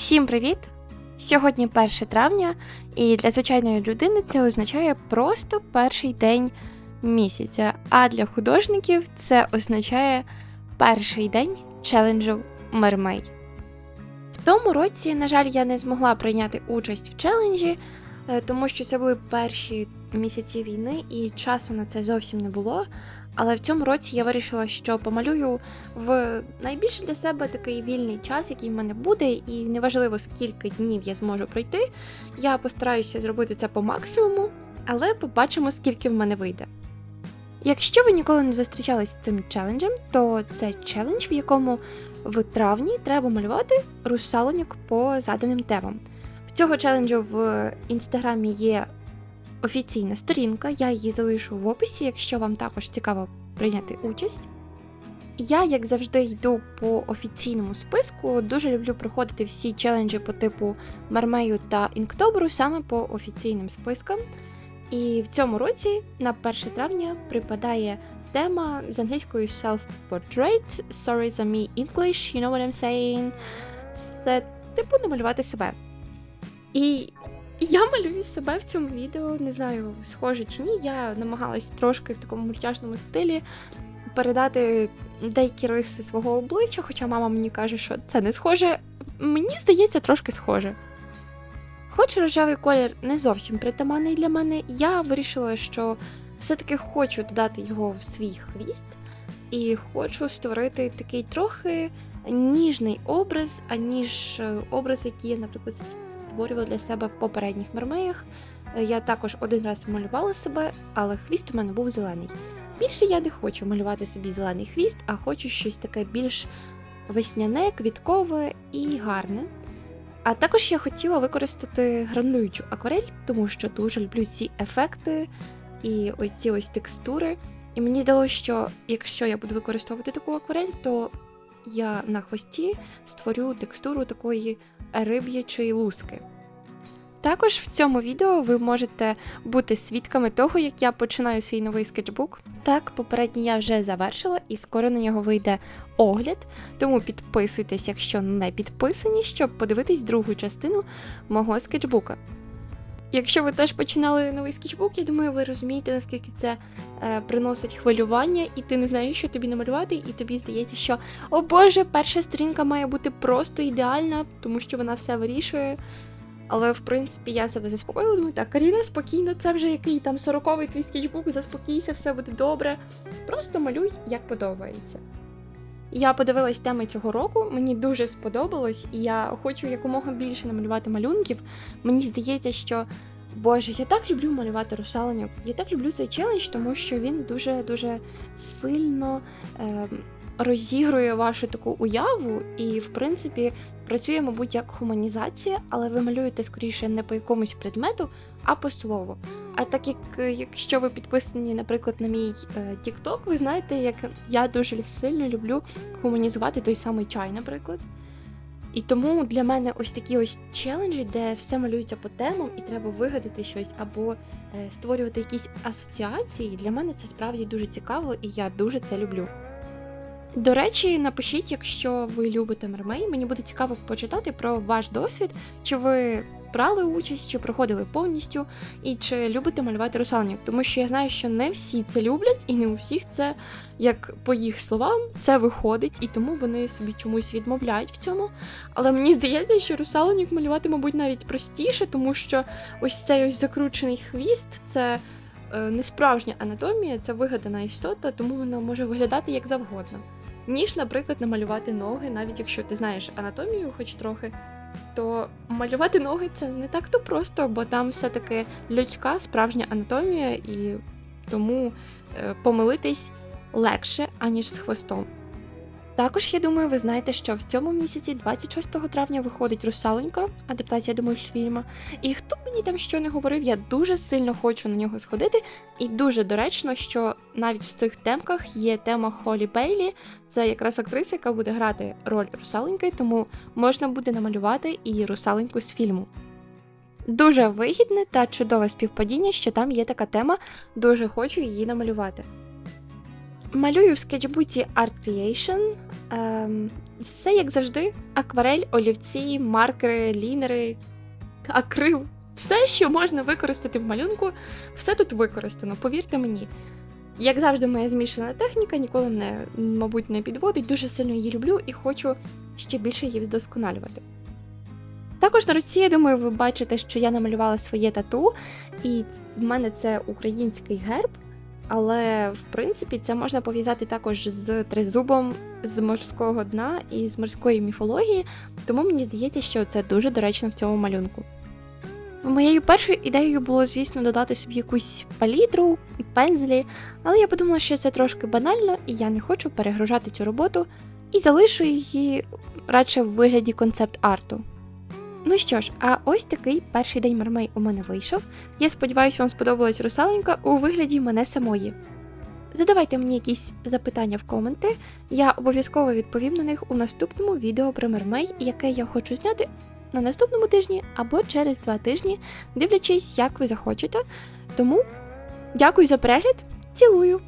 Всім привіт! Сьогодні 1 травня, і для звичайної людини це означає просто перший день місяця. А для художників це означає перший день челенджу Мермей. В тому році, на жаль, я не змогла прийняти участь в челенджі, е, тому що це були перші місяці війни, і часу на це зовсім не було. Але в цьому році я вирішила, що помалюю в найбільш для себе такий вільний час, який в мене буде, і неважливо скільки днів я зможу пройти. Я постараюся зробити це по максимуму, але побачимо, скільки в мене вийде. Якщо ви ніколи не зустрічались з цим челенджем, то це челендж, в якому в травні треба малювати русалоньок по заданим темам. В цього челенджу в інстаграмі є офіційна сторінка, я її залишу в описі, якщо вам також цікаво прийняти участь. Я, як завжди, йду по офіційному списку. Дуже люблю проходити всі челенджі по типу Мармею та Інктоберу саме по офіційним спискам. І в цьому році, на 1 травня, припадає тема з англійською self-portrait. Sorry за мій English, you know what I'm saying. Це типу намалювати себе. І я малюю себе в цьому відео, не знаю, схоже чи ні. Я намагалась трошки в такому мультяшному стилі передати деякі риси свого обличчя, хоча мама мені каже, що це не схоже. Мені здається, трошки схоже. Хоч рожевий колір не зовсім притаманний для мене, я вирішила, що все-таки хочу додати його в свій хвіст і хочу створити такий трохи ніжний образ, аніж е, образ, який наприклад, створювала для себе в попередніх мермеях. Е, Я також один раз малювала себе, але хвіст у мене був зелений. Більше я не хочу малювати собі зелений хвіст, а хочу щось таке більш весняне, квіткове і гарне. А також я хотіла використати гранулюючу акварель, тому що дуже люблю ці ефекти і ось ці ось текстури. І мені здалося, що якщо я буду використовувати таку акварель, то я на хвості створю текстуру такої риб'ячої луски. Також в цьому відео ви можете бути свідками того, як я починаю свій новий скетчбук. Так, попередній я вже завершила, і скоро на нього вийде огляд. Тому підписуйтесь, якщо не підписані, щоб подивитись другу частину мого скетчбука. Якщо ви теж починали новий скетчбук, я думаю, ви розумієте, наскільки це е, приносить хвилювання, і ти не знаєш, що тобі намалювати, і тобі здається, що о Боже, перша сторінка має бути просто ідеальна, тому що вона все вирішує. Але в принципі я себе заспокоїла, думаю, так, Каріна, спокійно, це вже який там 40-й твій скетчбук, заспокійся, все буде добре. Просто малюй, як подобається. Я подивилась теми цього року, мені дуже сподобалось, і я хочу якомога більше намалювати малюнків. Мені здається, що Боже, я так люблю малювати русалоньок. Я так люблю цей челендж, тому що він дуже-дуже сильно е, розігрує вашу таку уяву, і, в принципі, працює, мабуть, як гуманізація, але ви малюєте скоріше не по якомусь предмету, а по слову. А так як якщо ви підписані, наприклад, на мій е, TikTok, ви знаєте, як я дуже сильно люблю гуманізувати той самий чай, наприклад. І тому для мене ось такі ось челенджі, де все малюється по темам, і треба вигадати щось або е, створювати якісь асоціації. Для мене це справді дуже цікаво, і я дуже це люблю. До речі, напишіть, якщо ви любите мермей, мені буде цікаво почитати про ваш досвід, чи ви брали участь, чи проходили повністю, і чи любите малювати русалоньок. Тому що я знаю, що не всі це люблять, і не у всіх це, як по їх словам, це виходить, і тому вони собі чомусь відмовляють в цьому. Але мені здається, що русалоньок малювати, мабуть, навіть простіше, тому що ось цей ось закручений хвіст це. е, Не справжня анатомія, це вигадана істота, тому вона може виглядати як завгодно. Ніж, наприклад, намалювати ноги, навіть якщо ти знаєш анатомію, хоч трохи, то малювати ноги це не так то просто, бо там все-таки людська справжня анатомія, і тому е, помилитись легше, аніж з хвостом. Також я думаю, ви знаєте, що в цьому місяці, 26 травня, виходить русалонька, адаптація до мультфільму. І хто б мені там що не говорив, я дуже сильно хочу на нього сходити. І дуже доречно, що навіть в цих темках є тема Холі Бейлі. Це якраз актриса, яка буде грати роль русаленьки, тому можна буде намалювати і русаленьку з фільму. Дуже вигідне та чудове співпадіння, що там є така тема, дуже хочу її намалювати. Малюю в скетчбуці Art Creation. Ем, все як завжди: акварель, олівці, маркери, лінери, акрил. Все, що можна використати в малюнку, все тут використано, повірте мені. Як завжди, моя змішана техніка ніколи мене, мабуть, не підводить. Дуже сильно її люблю і хочу ще більше її вдосконалювати. Також на руці, я думаю, ви бачите, що я намалювала своє тату, і в мене це український герб, але в принципі це можна пов'язати також з тризубом з морського дна і з морської міфології, тому мені здається, що це дуже доречно в цьому малюнку. Моєю першою ідеєю було, звісно, додати собі якусь палітру і пензлі, але я подумала, що це трошки банально, і я не хочу перегружати цю роботу і залишу її радше в вигляді концепт-арту. Ну що ж, а ось такий перший день мармей у мене вийшов. Я сподіваюся, вам сподобалась русаленька у вигляді мене самої. Задавайте мені якісь запитання в коменти, я обов'язково відповім на них у наступному відео про мермей, яке я хочу зняти на наступному тижні або через два тижні, дивлячись, як ви захочете. Тому дякую за перегляд, цілую!